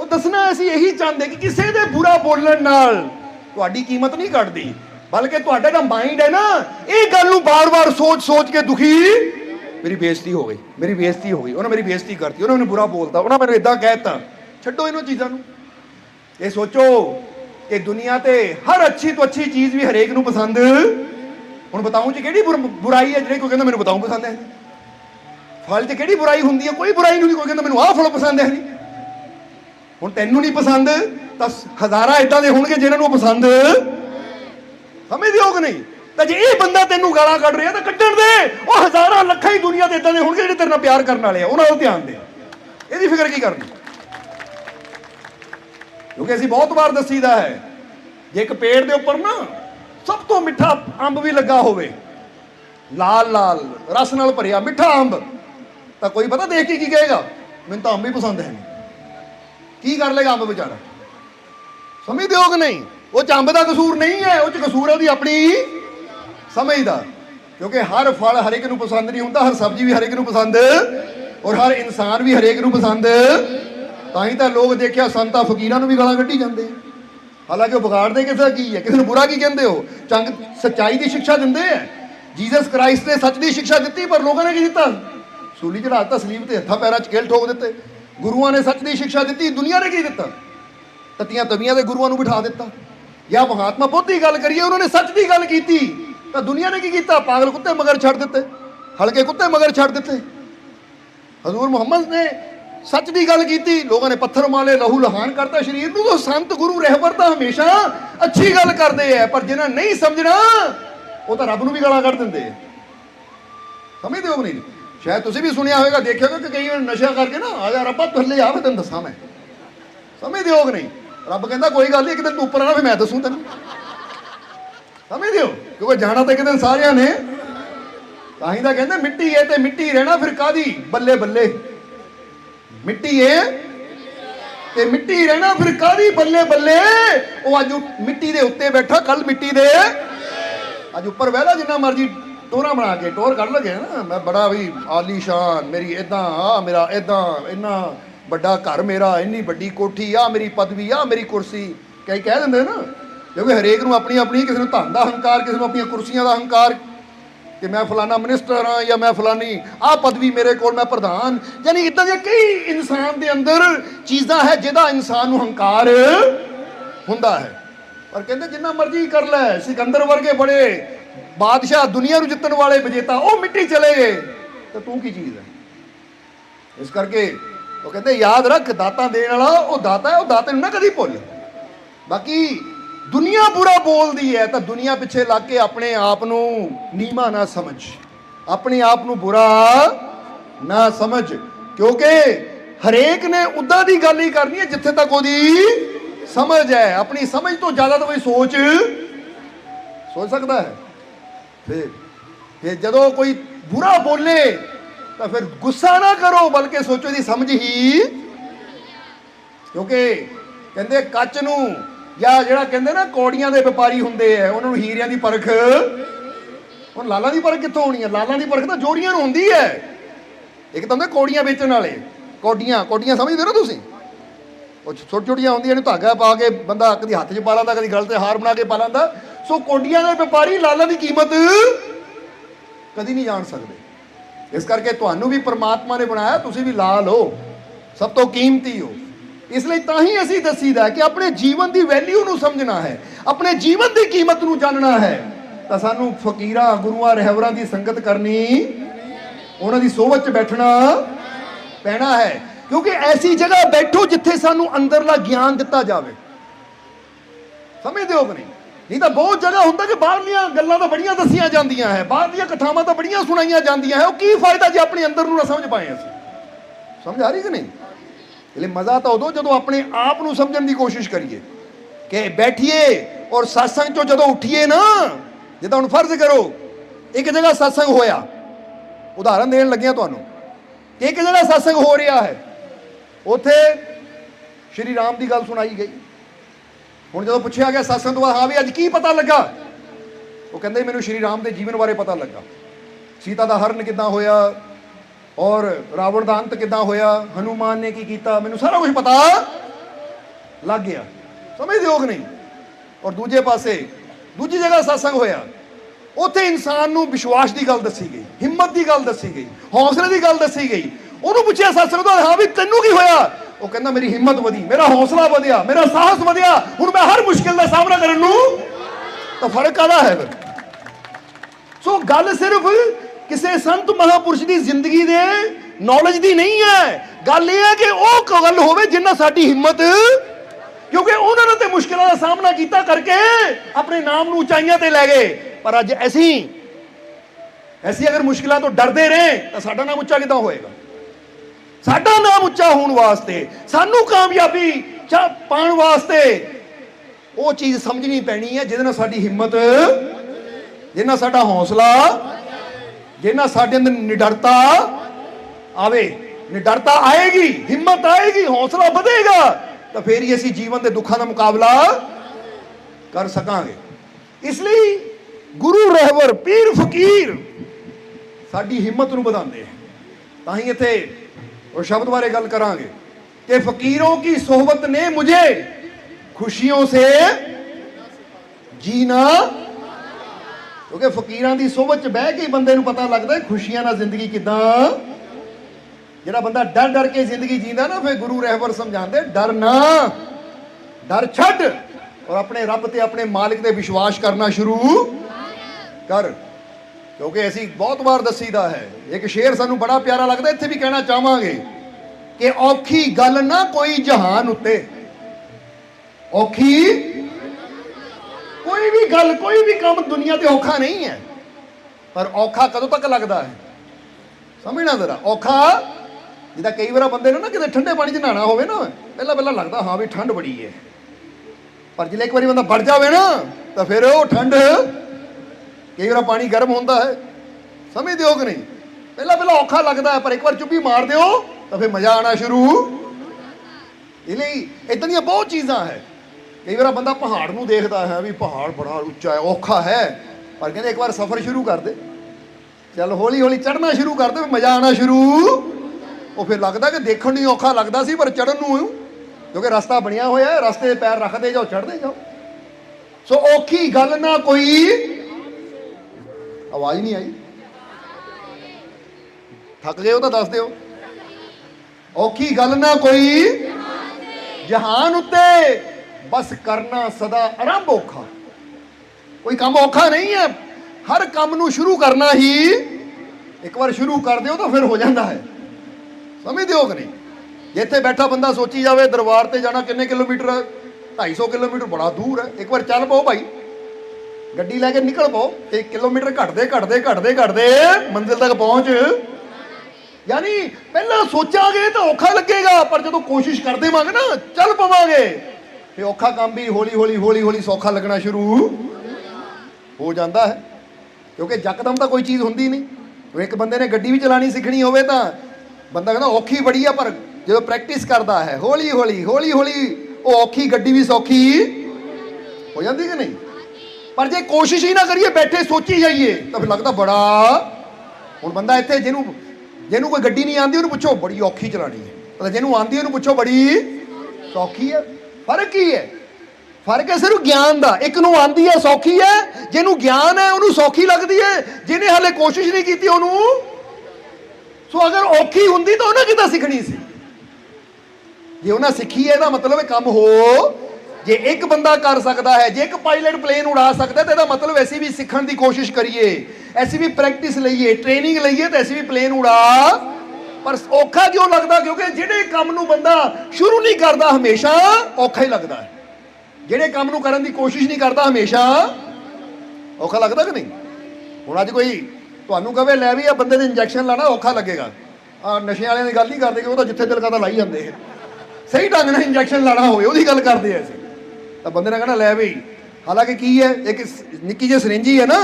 ਉਹ ਦੱਸਣਾ ਅਸੀਂ ਇਹੀ ਚਾਹੁੰਦੇ ਕਿ ਕਿਸੇ ਦੇ ਬੁਰਾ ਬੋਲਣ ਨਾਲ ਤੁਹਾਡੀ ਕੀਮਤ ਨਹੀਂ ਘਟਦੀ, ਬਲਕਿ ਤੁਹਾਡਾ ਜਿਹੜਾ ਮਾਈਂਡ ਹੈ ਨਾ, ਇਹ ਗੱਲ ਨੂੰ ਬਾਰ-ਬਾਰ ਸੋਚ-ਸੋਚ ਕੇ ਦੁਖੀ ਮੇਰੀ ਬੇਇੱਜ਼ਤੀ ਹੋ ਗਈ, ਮੇਰੀ ਬੇਇੱਜ਼ਤੀ ਹੋ ਗਈ। ਉਹਨਾਂ ਮੇਰੀ ਬੇਇੱਜ਼ਤੀ ਕਰਤੀ, ਉਹਨਾਂ ਮੈਨੂੰ ਬੁਰਾ ਬੋਲਤਾ, ਉਹਨਾਂ ਮੈਨੂੰ ਇਦਾਂ ਕਹਿਤਾ, ਛੱਡੋ ਇਹਨਾਂ ਚੀਜ਼ਾਂ ਨੂੰ। ਇਹ ਸੋਚੋ ਕਿ ਦੁਨੀਆ ਤੇ ਹਰ ਅੱਛੀ ਤੋਂ ਅੱਛੀ ਚੀਜ਼ ਵੀ ਹਰੇਕ ਨੂੰ ਪਸੰਦ। ਹੁਣ ਬਤਾਉਂ ਜੀ ਕਿਹੜੀ ਬੁਰਾਈ ਹੈ ਜਿਹੜੇ ਕੋਈ ਕਹਿੰਦਾ ਮੈਨੂੰ ਬਤਾਉਂ ਪਸੰਦ ਹੈ? ਫਲ 'ਚ ਕਿਹੜੀ ਬੁਰਾਈ ਹੁੰਦੀ ਹੈ? ਕੋਈ ਬੁਰਾਈ ਨਹੀਂ ਕੋਈ ਕਹਿੰਦਾ ਮੈਨੂੰ ਆਹ ਫਲ ਪਸੰਦ ਹੈ ਨਹੀਂ। ਹੁਣ ਤੈਨੂੰ ਨਹੀਂ ਪਸੰਦ, ਤਾਂ ਹਜ਼ਾਰਾਂ ਇਦਾਂ ਦੇ ਹੋਣਗੇ ਜਿਨ੍ਹਾਂ ਨੂੰ ਪਸੰਦ। ਸਮਝਦੇ ਹੋ ਕਿ ਨਹੀਂ? ਤਾਂ ਜੇ ਇਹ ਬੰਦਾ ਤੈਨੂੰ ਗਾਲਾਂ ਕੱਢ ਰਿਹਾ ਤਾਂ ਕੱਢਣ ਦੇ। ਉਹ ਹਜ਼ਾਰਾਂ ਲੱਖਾਂ ਹੀ ਦੁਨੀਆ ਦੇ ਇਦਾਂ ਦੇ ਹੋਣਗੇ ਜਿਹੜੇ ਤੇਰੇ ਨਾਲ ਪਿਆਰ ਕਰਨ ਵਾਲੇ ਆ। ਉਹਨਾਂ ਵੱਲ ਧਿਆਨ ਦੇ। ਇਹਦੀ ਫਿਕਰ ਕੀ ਕਰਨੀ? ਕਿਉਂਕਿ ਅਸੀਂ ਬਹੁਤ ਵਾਰ ਦੱਸੀਦਾ ਹੈ, ਜੇ ਇੱਕ ਪੇੜ ਦੇ ਉੱਪਰ ਨਾ ਸਭ ਤੋਂ ਮਿੱਠਾ ਅੰਬ ਵੀ ਲੱਗਾ ਹੋਵੇ, ਲਾਲ ਲਾਲ, ਰਸ ਨਾਲ ਭਰਿਆ ਮਿੱਠਾ ਅੰਬ, ਤਾਂ ਕੋਈ ਪਤਾ ਦੇਖ ਕੇ ਕੀ ਕਹੇਗਾ? ਮੈਨੂੰ ਤਾਂ ਅੰਬ ਹੀ ਪਸੰਦ ਹੈ ਨਹੀਂ। ਕੀ ਕਰ ਲੇਗਾ ਅੰਬ ਵਿਚਾਰਾ? ਸਮਝਦੇ ਹੋ ਕਿ ਨਹੀਂ? ਉਹ ਚ ਅੰਬ ਦਾ ਕਸੂਰ ਨਹੀਂ ਹੈ, ਉਹ ਚ ਕਸੂਰ ਹੈ ਉਹਦੀ ਆਪਣੀ ਸਮਝਦਾ, ਕਿਉਂਕਿ ਹਰ ਫਲ ਹਰੇਕ ਨੂੰ ਪਸੰਦ ਨਹੀਂ ਹੁੰਦਾ, ਹਰ ਸਬਜ਼ੀ ਵੀ ਹਰੇਕ ਨੂੰ ਪਸੰਦ ਔਰ ਹਰ ਇਨਸਾਨ ਵੀ ਹਰੇਕ ਨੂੰ ਪਸੰਦ। ਤਾਂ ਹੀ ਤਾਂ ਲੋਕ ਦੇਖਿਆ ਸੰਤਾਂ ਫਕੀਰਾਂ ਨੂੰ ਵੀ ਗਾਲਾਂ ਕੱਢੀ ਜਾਂਦੇ। ਹਾਲਾਂਕਿ ਉਹ ਵਿਗਾੜਦੇ ਕਿਸੇ ਦਾ ਕੀ ਹੈ? ਕਿਸੇ ਨੂੰ ਬੁਰਾ ਕੀ ਕਹਿੰਦੇ ਹੋ? ਚੰਗ ਸੱਚਾਈ ਦੀ ਸਿੱਖਿਆ ਦਿੰਦੇ ਆ ਜੀਸਸ ਕ੍ਰਾਈਸਟ ਨੇ ਸੱਚ ਦੀ ਸਿੱਖਿਆ ਦਿੱਤੀ, ਪਰ ਲੋਕਾਂ ਨੇ ਕੀ ਦਿੱਤਾ? ਸੂਲੀ ਚੜਾ ਦਿੱਤਾ, ਸਲੀਬ ਤੇ ਹੱਥਾਂ ਪੈਰਾਂ 'ਚ ਕੇਲ ਠੋਕ ਦਿੱਤੇ। ਗੁਰੂਆਂ ਨੇ ਸੱਚ ਦੀ ਸਿੱਖਿਆ ਦਿੱਤੀ, ਦੁਨੀਆ ਨੇ ਕੀ ਦਿੱਤਾ? ਤਤੀਆਂ ਤਵੀਆਂ ਦੇ ਗੁਰੂਆਂ ਨੂੰ ਬਿਠਾ ਦਿੱਤਾ। ਜਾਂ ਮਹਾਤਮਾ ਬੁੱਧ ਦੀ ਗੱਲ ਕਰੀਏ, ਉਹਨਾਂ ਨੇ ਸੱਚ ਦੀ ਗੱਲ ਕੀਤੀ। ਤਾਂ ਦੁਨੀਆ ਨੇ ਕੀ ਕੀਤਾ? ਪਾਗਲ ਕੁੱਤੇ ਮਗਰ ਛੱਡ ਦਿੱਤੇ। ਹਲਕੇ ਕੁੱਤੇ ਮਗਰ ਛੱਡ ਦਿੱਤੇ। ਹਜ਼ੂਰ ਮੁਹੰਮਦ ਨੇ ਸੱਚ ਦੀ ਗੱਲ ਕੀਤੀ। ਲੋਕਾਂ ਨੇ ਪੱਥਰ ਮਾਲੇ, ਲਹੂ ਲਹਾਨ ਕਰਤਾ। ਸਰੀਰ ਨੂੰ ਤਾਂ ਸੰਤ ਗੁਰੂ ਰਹਿਬਰ ਤਾਂ ਹਮੇਸ਼ਾ ਅੱਛੀ ਗੱਲ ਕਰਦੇ ਆ ਪਰ ਜਿਹਨਾਂ ਨਹੀਂ ਸਮਝਣਾ, ਉਹ ਤਾਂ ਰੱਬ ਨੂੰ ਵੀ ਗਾਲਾਂ ਕੱਢ ਦਿੰਦੇ ਆ ਸਮਝਦੇ ਹੋ ਨਹੀਂ? ਸ਼ਾਇਦ ਤੁਸੀਂ ਵੀ ਸੁਣਿਆ ਹੋਵੇਗਾ, ਦੇਖਿਆ ਹੋਵੇਗਾ ਕਿ ਕਈ ਵਾਰ ਨਸ਼ਾ ਕਰਕੇ ਨਾ, ਆ ਜਾ ਰੱਬਾ ਥੱਲੇ ਆ ਮੈਂ ਤੈਨੂੰ ਦੱਸਾਂ ਮੈਂ। ਸਮਝਦੇ ਹੋ ਕਿ ਨਹੀਂ? ਰੱਬ ਕਹਿੰਦਾ, ਕੋਈ ਗੱਲ ਨਹੀਂ, ਇੱਕ ਦਿਨ ਤੂੰ ਉੱਪਰ ਆਣਾ ਫਿਰ ਮੈਂ ਦੱਸੂ ਤੈਨੂੰ। ਸਮਝਦੇ ਹੋ? ਕਿਉਂਕਿ ਜਾਣਾ ਤਾਂ ਇੱਕ ਸਾਰਿਆਂ ਨੇ। ਤਾਂ ਹੀ ਤਾਂ ਕਹਿੰਦੇ ਮਿੱਟੀ ਹੈ ਤੇ ਮਿੱਟੀ ਰਹਿਣਾ ਫਿਰ ਕਾਦੀ ਬੱਲੇ ਬੱਲੇ। ਮਿੱਟੀ ਹੈ ਤੇ ਮਿੱਟੀ ਰਹਿਣਾ ਫਿਰ ਕਾਦੀ ਬੱਲੇ ਬੱਲੇ। ਉਹ ਅੱਜ ਮਿੱਟੀ ਦੇ ਉੱਤੇ ਬੈਠਾ ਕੱਲ ਮਿੱਟੀ ਦੇ। ਅੱਜ ਉੱਪਰ ਵਹਿਲਾ ਜਿੰਨਾ ਮਰਜ਼ੀ ਟੋਰਾ ਬਣਾ ਕੇ ਟੋਰ ਕੱਢ ਲਗੇ ਨਾ। ਮੈਂ ਬੜਾ ਵੀ ਆਲੀਸ਼ਾਨ ਮੇਰੀ ਇਦਾਂ ਆ ਮੇਰਾ ਇਦਾਂ ਇੰਨਾ ਵੱਡਾ ਘਰ ਮੇਰਾ, ਇੰਨੀ ਵੱਡੀ ਕੋਠੀ ਆ ਮੇਰੀ ਪਦਵੀ ਆ ਮੇਰੀ ਕੁਰਸੀ। ਕਈ ਕਹਿ ਦਿੰਦੇ ਨਾ ਕਿਉਂਕਿ ਹਰੇਕ ਨੂੰ ਆਪਣੀ ਆਪਣੀ, ਕਿਸੇ ਨੂੰ ਧਨ ਦਾ ਹੰਕਾਰ ਕਿਸੇ ਨੂੰ ਆਪਣੀਆਂ ਕੁਰਸੀਆਂ ਦਾ ਹੰਕਾਰ ਕਿ ਮੈਂ ਫਲਾਣਾ ਮਿਨਿਸਟਰ ਹਾਂ ਜਾਂ ਮੈਂ ਫਲਾਨੀ ਆ ਪਦਵੀ ਮੇਰੇ ਕੋਲ ਮੈਂ ਪ੍ਰਧਾਨ। ਯਾਨੀ ਇਦਾਂ ਦੀਆਂ ਕਈ ਇਨਸਾਨ ਦੇ ਅੰਦਰ ਚੀਜ਼ਾਂ ਹੈ ਜਿਹਦਾ ਇਨਸਾਨ ਨੂੰ ਹੰਕਾਰ ਹੁੰਦਾ ਹੈ। ਪਰ ਕਹਿੰਦੇ ਜਿੰਨਾ ਮਰਜ਼ੀ ਕਰ ਲੈ, ਸਿਕੰਦਰ ਵਰਗੇ ਬੜੇ ਬਾਦਸ਼ਾਹ ਦੁਨੀਆ ਨੂੰ ਜਿੱਤਣ ਵਾਲੇ ਵਿਜੇਤਾ, ਉਹ ਮਿੱਟੀ ਚਲੇ ਗਏ। ਤਾਂ ਤੂੰ ਕੀ ਚੀਜ਼ ਹੈ? ਇਸ ਕਰਕੇ ਉਹ ਕਹਿੰਦੇ, ਯਾਦ ਰੱਖ ਦਾਤਾ ਦੇਣ ਵਾਲਾ, ਉਹ ਦਾਤਾ ਹੈ, ਉਹ ਦਾਤੇ ਨੂੰ ਨਾ ਕਦੀ ਭੁੱਲ। ਬਾਕੀ ਦੁਨੀਆ ਬੁਰਾ ਬੋਲਦੀ ਹੈ ਤਾਂ ਦੁਨੀਆ ਪਿੱਛੇ ਲੱਗ ਕੇ ਆਪਣੇ ਆਪ ਨੂੰ ਨੀਮਾ ਨਾ ਸਮਝ। ਆਪਣੇ ਆਪ ਨੂੰ ਬੁਰਾ ਨਾ ਸਮਝ। ਕਿਉਂਕਿ ਹਰੇਕ ਨੇ ਉਦਾਂ ਦੀ ਗੱਲ ਹੀ ਕਰਨੀ ਹੈ ਜਿੱਥੇ ਤੱਕ ਉਹਦੀ ਸਮਝ ਹੈ। ਆਪਣੀ ਸਮਝ ਤੋਂ ਜ਼ਿਆਦਾ ਤਾਂ ਕੋਈ ਸੋਚ ਸੋਚ ਸਕਦਾ ਹੈ। ਫਿਰ ਫਿਰ ਜਦੋਂ ਕੋਈ ਬੁਰਾ ਬੋਲੇ ਤਾਂ ਫਿਰ ਗੁੱਸਾ ਨਾ ਕਰੋ, ਬਲਕਿ ਸੋਚੋ ਦੀ ਸਮਝ ਹੀ ਕਿਉਂਕਿ ਕਹਿੰਦੇ ਕੱਚ ਨੂੰ ਜਾਂ ਜਿਹੜਾ ਕਹਿੰਦੇ ਨਾ ਕੌੜੀਆਂ ਦੇ ਵਪਾਰੀ ਹੁੰਦੇ ਆ, ਉਹਨਾਂ ਨੂੰ ਹੀਰਿਆਂ ਦੀ ਪਰਖ। ਹੁਣ ਲਾਲਾਂ ਦੀ ਪਰਖ ਕਿੱਥੋਂ ਹੋਣੀ ਹੈ ਲਾਲਾਂ ਦੀ ਪਰਖ ਤਾਂ ਜੋੜੀਆਂ ਨੂੰ ਹੁੰਦੀ ਹੈ ਇੱਕ ਤਾਂ ਹੁੰਦਾ ਕੌੜੀਆਂ ਵੇਚਣ ਵਾਲੇ। ਕੋਡੀਆਂ ਕੋਡੀਆਂ ਸਮਝਦੇ ਹੋ ਤੁਸੀਂ? ਉਹ ਛੋਟੀ ਛੋਟੀਆਂ ਹੁੰਦੀਆਂ ਨੇ, ਧਾਗਾ ਪਾ ਕੇ ਬੰਦਾ ਕਦੀ ਹੱਥ 'ਚ ਪਾ ਲੈਂਦਾ, ਕਦੀ ਗਲ ਤੇ ਹਾਰ ਬਣਾ ਕੇ ਪਾ ਲੈਂਦਾ। ਸੋ ਕੋਡੀਆਂ ਦੇ ਵਪਾਰੀ ਲਾਲਾਂ ਦੀ ਕੀਮਤ ਕਦੀ ਨਹੀਂ ਜਾਣ ਸਕਦੇ। ਇਸ ਕਰਕੇ ਤੁਹਾਨੂੰ ਵੀ ਪਰਮਾਤਮਾ ਨੇ ਬਣਾਇਆ, ਤੁਸੀਂ ਵੀ ਲਾਲ ਹੋ ਸਭ ਤੋਂ ਕੀਮਤੀ ਹੋ। ਇਸ ਲਈ ਤਾਂ ਹੀ ਅਸੀਂ ਦੱਸੀਦਾ ਕਿ ਆਪਣੇ ਜੀਵਨ ਦੀ ਵੈਲਿਊ ਨੂੰ ਸਮਝਣਾ ਹੈ, ਆਪਣੇ ਜੀਵਨ ਦੀ ਕੀਮਤ ਨੂੰ ਜਾਣਨਾ ਹੈ। ਤਾਂ ਸਾਨੂੰ ਫਕੀਰਾਂ, ਗੁਰੂਆਂ ਰਹਿਬਰਾਂ ਦੀ ਸੰਗਤ ਕਰਨੀ, ਉਹਨਾਂ ਦੀ ਸੋਭਤ 'ਚ ਬੈਠਣਾ ਪੈਣਾ ਹੈ। ਕਿਉਂਕਿ ਐਸੀ ਜਗ੍ਹਾ ਬੈਠੋ ਜਿੱਥੇ ਸਾਨੂੰ ਅੰਦਰਲਾ ਗਿਆਨ ਦਿੱਤਾ ਜਾਵੇ। ਸਮਝਦੇ ਹੋ ਕਿ ਨਹੀਂ? ਨਹੀਂ ਤਾਂ ਬਹੁਤ ਜਗ੍ਹਾ ਹੁੰਦਾ ਕਿ ਬਾਹਰਲੀਆਂ ਗੱਲਾਂ ਤਾਂ ਬੜੀਆਂ ਦੱਸੀਆਂ ਜਾਂਦੀਆਂ ਹੈ, ਬਾਹਰਲੀਆਂ ਕਥਾਵਾਂ ਤਾਂ ਬੜੀਆਂ ਸੁਣਾਈਆਂ ਜਾਂਦੀਆਂ ਹੈ। ਉਹ ਕੀ ਫਾਇਦਾ ਜੇ ਆਪਣੇ ਅੰਦਰ ਨੂੰ ਨਾ ਸਮਝ ਪਾਏ ਅਸੀਂ? ਸਮਝ ਆ ਰਹੀ ਕਿ ਨਹੀਂ? ਇਹ ਮਜ਼ਾ ਤਾਂ ਉਦੋਂ ਜਦੋਂ ਆਪਣੇ ਆਪ ਨੂੰ ਸਮਝਣ ਦੀ ਕੋਸ਼ਿਸ਼ ਕਰੀਏ ਕਿ ਬੈਠੀਏ ਔਰ satsang ਚੋਂ ਜਦੋਂ ਉੱਠੀਏ ਨਾ ਜਿੱਦਾਂ ਹੁਣ ਫਰਜ਼ ਕਰੋ ਇੱਕ ਜਗ੍ਹਾ satsang ਹੋਇਆ ਉਦਾਹਰਨ ਦੇਣ ਲੱਗਿਆ ਤੁਹਾਨੂੰ ਇੱਕ ਜਗ੍ਹਾ satsang ਹੋ ਰਿਹਾ ਹੈ ਉੱਥੇ ਸ਼੍ਰੀ ਰਾਮ ਦੀ ਗੱਲ ਸੁਣਾਈ ਗਈ ਹੁਣ ਜਦੋਂ ਪੁੱਛਿਆ ਗਿਆ satsang ਤੋਂ ਬਾਅਦ ਹਾਂ ਵੀ ਅੱਜ ਕੀ ਪਤਾ ਲੱਗਾ ਉਹ ਕਹਿੰਦੇ ਮੈਨੂੰ ਸ਼੍ਰੀ ਰਾਮ ਦੇ ਜੀਵਨ ਬਾਰੇ ਪਤਾ ਲੱਗਾ ਸੀਤਾ ਦਾ ਹਰਨ ਕਿੱਦਾਂ ਹੋਇਆ ਔਰ ਰਾਵਣ ਦਾ ਅੰਤ ਕਿੱਦਾਂ ਹੋਇਆ? ਹਨੂਮਾਨ ਨੇ ਕੀ ਕੀਤਾ? ਮੈਨੂੰ ਸਾਰਾ ਕੁਝ ਪਤਾ ਲੱਗ ਗਿਆ। ਸਮਝਦੇ ਹੋ ਕਿ ਨਹੀਂ? ਔਰ ਦੂਜੇ ਪਾਸੇ, ਦੂਜੀ ਜਗ੍ਹਾ satsang ਹੋਇਆ। ਉੱਥੇ ਇਨਸਾਨ ਨੂੰ ਵਿਸ਼ਵਾਸ ਦੀ ਗੱਲ ਦੱਸੀ ਗਈ, ਹਿੰਮਤ ਦੀ ਗੱਲ ਦੱਸੀ ਗਈ, ਹੌਸਲੇ ਦੀ ਗੱਲ ਦੱਸੀ ਗਈ। ਉਹਨੂੰ ਪੁੱਛਿਆ satsang ਤੋਂ ਹਾਂ ਵੀ ਤੈਨੂੰ ਕੀ ਹੋਇਆ? ਉਹ ਕਹਿੰਦਾ, ਮੇਰੀ ਹਿੰਮਤ ਵਧੀ, ਮੇਰਾ ਹੌਸਲਾ ਵਧਿਆ, ਮੇਰਾ ਸਾਹਸ ਵਧਿਆ। ਹੁਣ ਮੈਂ ਹਰ ਮੁਸ਼ਕਿਲ ਦਾ ਸਾਹਮਣਾ ਕਰਨ ਨੂੰ ਤਾਂ ਫ਼ਰਕ ਕਾਹਦਾ ਹੈ ਫਿਰ? ਸੋ ਗੱਲ ਸਿਰਫ ਕਿਸੇ ਸੰਤ ਮਹਾਪੁਰਸ਼ ਦੀ ਜ਼ਿੰਦਗੀ ਦੇ ਨੌਲੇਜ ਦੀ ਨਹੀਂ ਹੈ। ਗੱਲ ਇਹ ਹੈ ਕਿ ਉਹ ਕ- ਗੱਲ ਹੋਵੇ ਜਿੰਨਾ ਸਾਡੀ ਹਿੰਮਤ, ਕਿਉਂਕਿ ਉਹਨਾਂ ਨੇ ਤੇ ਮੁਸ਼ਕਿਲਾਂ ਦਾ ਸਾਹਮਣਾ ਕੀਤਾ ਕਰਕੇ ਆਪਣੇ ਨਾਮ ਨੂੰ ਉਚਾਈਆਂ ਤੇ ਲੈ ਗਏ। ਪਰ ਅੱਜ ਅਸੀਂ ਅਸੀਂ ਅਗਰ ਮੁਸ਼ਕਿਲਾਂ ਤੋਂ ਡਰਦੇ ਰਹੇ ਤਾਂ ਸਾਡਾ ਨਾਮ ਉੱਚਾ ਕਿੱਦਾਂ ਹੋਏਗਾ? ਸਾਡਾ ਨਾਮ ਉੱਚਾ ਹੋਣ ਵਾਸਤੇ, ਸਾਨੂੰ ਕਾਮਯਾਬੀ ਚਾ, ਪਾਉਣ ਵਾਸਤੇ ਉਹ ਚੀਜ਼ ਸਮਝਣੀ ਪੈਣੀ ਹੈ, ਜਿਹਦੇ ਨਾਲ ਸਾਡੀ ਹਿੰਮਤ, ਜਿਹਦੇ ਨਾਲ ਸਾਡਾ ਹੌਸਲਾ ਜੇ ਨਾ ਸਾਡੇ ਅੰਦਰ ਨਿਡਰਤਾ ਆਵੇ, ਨਿਡਰਤਾ ਆਏਗੀ, ਹਿੰਮਤ ਆਏਗੀ, ਹੌਸਲਾ ਵਧੇਗਾ, ਤਾਂ ਫੇਰ ਹੀ ਅਸੀਂ ਜੀਵਨ ਦੇ ਦੁੱਖਾਂ ਦਾ ਮੁਕਾਬਲਾ ਕਰ ਸਕਾਂਗੇ। ਇਸ ਲਈ ਗੁਰੂ ਰਹਿਬਰ ਪੀਰ ਫਕੀਰ ਸਾਡੀ ਹਿੰਮਤ ਨੂੰ ਵਧਾਉਂਦੇ ਤਾਂ ਹੀ ਇੱਥੇ ਉਹ ਸ਼ਬਦ ਬਾਰੇ ਗੱਲ ਕਰਾਂਗੇ ਕਿ ਫਕੀਰੋਂ ਕੀ ਸਹਬਤ ਨੇ ਮੁਝੇ ਖੁਸ਼ੀਆਂ ਸੇ ਜੀਣਾ ਕਿਉਂਕਿ ਫਕੀਰਾਂ ਦੀ ਸੋਭਤ ਚ ਬਹਿ ਕੇ ਬੰਦੇ ਨੂੰ ਪਤਾ ਲੱਗਦਾ ਹੈ ਖੁਸ਼ੀਆਂ ਨਾਲ ਜ਼ਿੰਦਗੀ ਕਿਦਾਂ। ਜਿਹੜਾ ਬੰਦਾ ਡਰ ਡਰ ਕੇ ਜ਼ਿੰਦਗੀ ਜੀਂਦਾ ਨਾ, ਫਿਰ ਗੁਰੂ ਰਹਿਬਰ ਸਮਝਾਉਂਦੇ ਡਰ ਨਾ, ਡਰ ਛੱਡ ਔਰ ਆਪਣੇ ਰੱਬ ਤੇ ਆਪਣੇ ਮਾਲਿਕ ਤੇ ਵਿਸ਼ਵਾਸ ਕਰਨਾ ਸ਼ੁਰੂ ਕਰ। ਕਿਉਂਕਿ ਅਸੀਂ ਬਹੁਤ ਵਾਰ ਦੱਸੀਦਾ ਹੈ, ਇੱਕ ਸ਼ੇਰ ਸਾਨੂੰ ਬੜਾ ਪਿਆਰਾ ਲੱਗਦਾ, ਇੱਥੇ ਵੀ ਕਹਿਣਾ ਚਾਹਾਂਗੇ ਕਿ ਔਖੀ ਗੱਲ ਨਾ ਕੋਈ ਜਹਾਨ ਉੱਤੇ। ਔਖੀ ਕੋਈ ਵੀ ਗੱਲ, ਕੋਈ ਵੀ ਕੰਮ ਦੁਨੀਆ ਤੇ ਔਖਾ ਨਹੀਂ ਹੈ। ਪਰ ਔਖਾ ਕਦੋਂ ਤੱਕ ਲੱਗਦਾ ਹੈ? ਸਮਝਣਾ ਜ਼ਰਾ। ਔਖਾ ਜਿੱਦਾਂ ਕਈ ਵਾਰ ਬੰਦੇ ਨੂੰ ਨਾ ਕਿਤੇ ਠੰਡੇ ਪਾਣੀ 'ਚ ਨਹਾਣਾ ਹੋਵੇ ਨਾ, ਪਹਿਲਾਂ ਪਹਿਲਾਂ ਲੱਗਦਾ, ਹਾਂ ਵੀ ਠੰਡ ਬੜੀ ਹੈ। ਪਰ ਜਦੋਂ ਇੱਕ ਵਾਰੀ ਬੰਦਾ ਵੜ ਜਾਵੇ ਨਾ, ਤਾਂ ਫਿਰ ਉਹ ਠੰਡ ਕਈ ਵਾਰ ਪਾਣੀ ਗਰਮ ਹੁੰਦਾ ਹੈ। ਸਮਝਦੇ ਹੋ ਕਿ ਨਹੀਂ? ਪਹਿਲਾਂ ਪਹਿਲਾਂ ਔਖਾ ਲੱਗਦਾ ਹੈ, ਪਰ ਇੱਕ ਵਾਰ ਚੁੱਪੀ ਮਾਰ ਦਿਓ, ਤਾਂ ਫਿਰ ਮਜ਼ਾ ਆਣਾ ਸ਼ੁਰੂ। ਇਹ ਲਈ ਇਦਾਂ ਦੀਆਂ ਬਹੁਤ ਚੀਜ਼ਾਂ ਹੈ। ਕਈ ਵਾਰ ਬੰਦਾ ਪਹਾੜ ਨੂੰ ਦੇਖਦਾ ਹੈ ਵੀ ਪਹਾੜ ਬੜਾ ਉੱਚਾ ਹੈ, ਔਖਾ ਹੈ। ਪਰ ਕਹਿੰਦੇ ਇੱਕ ਵਾਰ ਸਫ਼ਰ ਸ਼ੁਰੂ ਕਰ ਦੇ। ਚੱਲ ਹੌਲੀ ਹੌਲੀ ਚੜਨਾ ਸ਼ੁਰੂ ਕਰ ਦੇ ਮਜ਼ਾ ਆਣਾ ਸ਼ੁਰੂ। ਉਹ ਫਿਰ ਲੱਗਦਾ ਕਿ ਦੇਖਣ ਨੂੰ ਔਖਾ ਲੱਗਦਾ ਸੀ, ਪਰ ਚੜਨ ਨੂੰ ਕਿਉਂਕਿ ਰਸਤਾ ਬਣਿਆ ਹੋਇਆ ਹੈ, ਰਸਤੇ ਪੈਰ ਰੱਖਦੇ ਜਾਓ ਚੜਦੇ ਜਾਓ। ਸੋ ਔਖੀ ਗੱਲ ਨਾ ਕੋਈ। ਆਵਾਜ਼ ਨਹੀਂ ਆਈ। ਥੱਕ ਗਏ ਹੋ ਤਾਂ ਦੱਸ ਦਿਓ। ਔਖੀ ਗੱਲ ਨਾ ਕੋਈ। ਜਹਾਨ ਉੱਤੇ ਬਸ ਕਰਨਾ ਸਦਾ ਆਰੰਭ ਔਖਾ। ਕੋਈ ਕੰਮ ਔਖਾ ਨਹੀਂ ਹੈ। ਹਰ ਕੰਮ ਨੂੰ ਸ਼ੁਰੂ ਕਰਨਾ ਹੀ ਇੱਕ ਵਾਰ ਸ਼ੁਰੂ ਕਰ ਦਿਓ ਤਾਂ ਫਿਰ ਹੋ ਜਾਂਦਾ ਹੈ। ਸਮਝਦੇ ਹੋ ਕਿ ਨਹੀਂ? ਜਿੱਥੇ ਬੈਠਾ ਬੰਦਾ ਸੋਚੀ ਜਾਵੇ, ਦਰਬਾਰ ਤੇ ਜਾਣਾ ਕਿੰਨੇ ਕਿਲੋਮੀਟਰ 250 ਕਿਲੋਮੀਟਰ ਬੜਾ ਦੂਰ ਹੈ। ਇੱਕ ਵਾਰ ਚੱਲ ਪਾਓ ਭਾਈ। ਗੱਡੀ ਲੈ ਕੇ ਨਿਕਲ ਪਾਓ ਤੇ ਕਿਲੋਮੀਟਰ ਘਟਦੇ ਘਟਦੇ ਘਟਦੇ ਘਟਦੇ ਮੰਜ਼ਿਲ ਤੱਕ ਪਹੁੰਚ। ਯਾਨੀ ਪਹਿਲਾਂ ਸੋਚਾਂਗੇ ਤਾਂ ਔਖਾ ਲੱਗੇਗਾ, ਪਰ ਜਦੋਂ ਕੋਸ਼ਿਸ਼ ਕਰਦੇ ਮੰਗ ਨਾ, ਚੱਲ ਪਵਾਂਗੇ। ਤੇ ਔਖਾ ਕੰਮ ਵੀ ਹੌਲੀ ਹੌਲੀ ਹੌਲੀ ਹੌਲੀ ਸੌਖਾ ਲੱਗਣਾ ਸ਼ੁਰੂ ਹੋ ਜਾਂਦਾ ਹੈ। ਕਿਉਂਕਿ ਯਕਦਮ ਤਾਂ ਕੋਈ ਚੀਜ਼ ਹੁੰਦੀ ਨਹੀਂ। ਇੱਕ ਬੰਦੇ ਨੇ ਗੱਡੀ ਵੀ ਚਲਾਣੀ ਸਿੱਖਣੀ ਹੋਵੇ ਤਾਂ ਬੰਦਾ ਕਹਿੰਦਾ ਔਖੀ ਬੜੀ ਆ, ਪਰ ਜਦੋਂ ਪ੍ਰੈਕਟਿਸ ਕਰਦਾ ਹੈ, ਹੌਲੀ ਹੌਲੀ ਹੌਲੀ ਹੌਲੀ ਉਹ ਔਖੀ, ਗੱਡੀ ਵੀ ਸੌਖੀ ਹੋ ਜਾਂਦੀ ਕਿ ਨਹੀਂ? ਪਰ ਜੇ ਕੋਸ਼ਿਸ਼ ਹੀ ਨਾ ਕਰੀਏ, ਬੈਠੇ ਸੋਚੀ ਜਾਈਏ, ਤਾਂ ਫਿਰ ਲੱਗਦਾ ਬੜਾ ਹੁਣ ਬੰਦਾ ਇੱਥੇ ਜਿਹਨੂੰ ਜਿਹਨੂੰ ਕੋਈ ਗੱਡੀ ਨਹੀਂ ਆਂਦੀ ਉਹਨੂੰ ਪੁੱਛੋ, ਬੜੀ ਔਖੀ ਚਲਾਣੀ ਹੈ। ਤੇ ਜਿਹਨੂੰ ਆਂਦੀ ਉਹਨੂੰ ਪੁੱਛੋ, ਬੜੀ ਸੌਖੀ ਹੈ। ਫ਼ਰਕ ਕੀ ਹੈ? ਫ਼ਰਕ ਹੈ ਸਿਰਫ ਗਿਆਨ ਦਾ। ਇੱਕ ਨੂੰ ਆਂਦੀ ਹੈ, ਸੌਖੀ ਹੈ। ਜਿਹਨੂੰ ਗਿਆਨ ਹੈ, ਉਹਨੂੰ ਸੌਖੀ ਲੱਗਦੀ ਹੈ। ਜਿਹਨੇ ਹਾਲੇ ਕੋਸ਼ਿਸ਼ ਨਹੀਂ ਕੀਤੀ, ਉਹਨੂੰ ਸੋ ਅਗਰ ਔਖੀ ਹੁੰਦੀ ਤਾਂ ਉਹਨੇ ਕਿੱਦਾਂ ਸਿੱਖਣੀ ਸੀ? ਜੇ ਉਹਨਾਂ ਸਿੱਖੀ ਹੈ, ਇਹਦਾ ਮਤਲਬ ਇਹ ਕੰਮ ਹੋ। ਜੇ ਇੱਕ ਬੰਦਾ ਕਰ ਸਕਦਾ ਹੈ, ਜੇ ਇੱਕ ਪਾਇਲਟ ਪਲੇਨ ਉਡਾ ਸਕਦਾ ਤਾਂ ਇਹਦਾ ਮਤਲਬ ਅਸੀਂ ਵੀ ਸਿੱਖਣ ਦੀ ਕੋਸ਼ਿਸ਼ ਕਰੀਏ। ਅਸੀਂ ਵੀ ਪ੍ਰੈਕਟਿਸ ਲਈਏ ਟ੍ਰੇਨਿੰਗ ਲਈਏ, ਤਾਂ ਅਸੀਂ ਵੀ ਪਲੇਨ ਉਡਾ ਪਰ ਔਖਾ ਕਿਉਂ ਲੱਗਦਾ? ਕਿਉਂਕਿ ਜਿਹੜੇ ਕੰਮ ਨੂੰ ਬੰਦਾ ਸ਼ੁਰੂ ਨਹੀਂ ਕਰਦਾ, ਹਮੇਸ਼ਾ ਔਖਾ ਹੀ ਲੱਗਦਾ ਹੈ। ਜਿਹੜੇ ਕੰਮ ਨੂੰ ਕਰਨ ਦੀ ਕੋਸ਼ਿਸ਼ ਨਹੀਂ ਕਰਦਾ, ਹਮੇਸ਼ਾ ਔਖਾ ਲੱਗਦਾ ਕਿ ਨਹੀਂ? ਹੁਣ ਅੱਜ ਕੋਈ ਤੁਹਾਨੂੰ ਕਵੇ, ਲੈ ਵੀ ਆ ਬੰਦੇ ਦੇ ਇੰਜੈਕਸ਼ਨ ਲਾਣਾ ਔਖਾ ਲੱਗੇਗਾ। ਆ ਨਸ਼ੇ ਵਾਲਿਆਂ ਦੀ ਗੱਲ ਨਹੀਂ ਕਰਦੇ ਕਿ ਉਹ ਤਾਂ ਜਿੱਥੇ ਦਿਲ ਕਰਦਾ ਲਾਈ ਜਾਂਦੇ ਹੈ ਸਹੀ ਢੰਗ ਨਾਲ ਇੰਜੈਕਸ਼ਨ ਲਾਣਾ ਹੋਵੇ, ਉਹਦੀ ਗੱਲ ਕਰਦੇ ਆ ਅਸੀਂ। ਤਾਂ ਬੰਦੇ ਨੇ ਕਹਣਾ, ਲੈ ਵੀ, ਹਾਲਾਂਕਿ ਕੀ ਹੈ, ਇੱਕ ਨਿੱਕੀ ਜਿਹੀ ਸਰਿੰਜੀ ਹੈ ਨਾ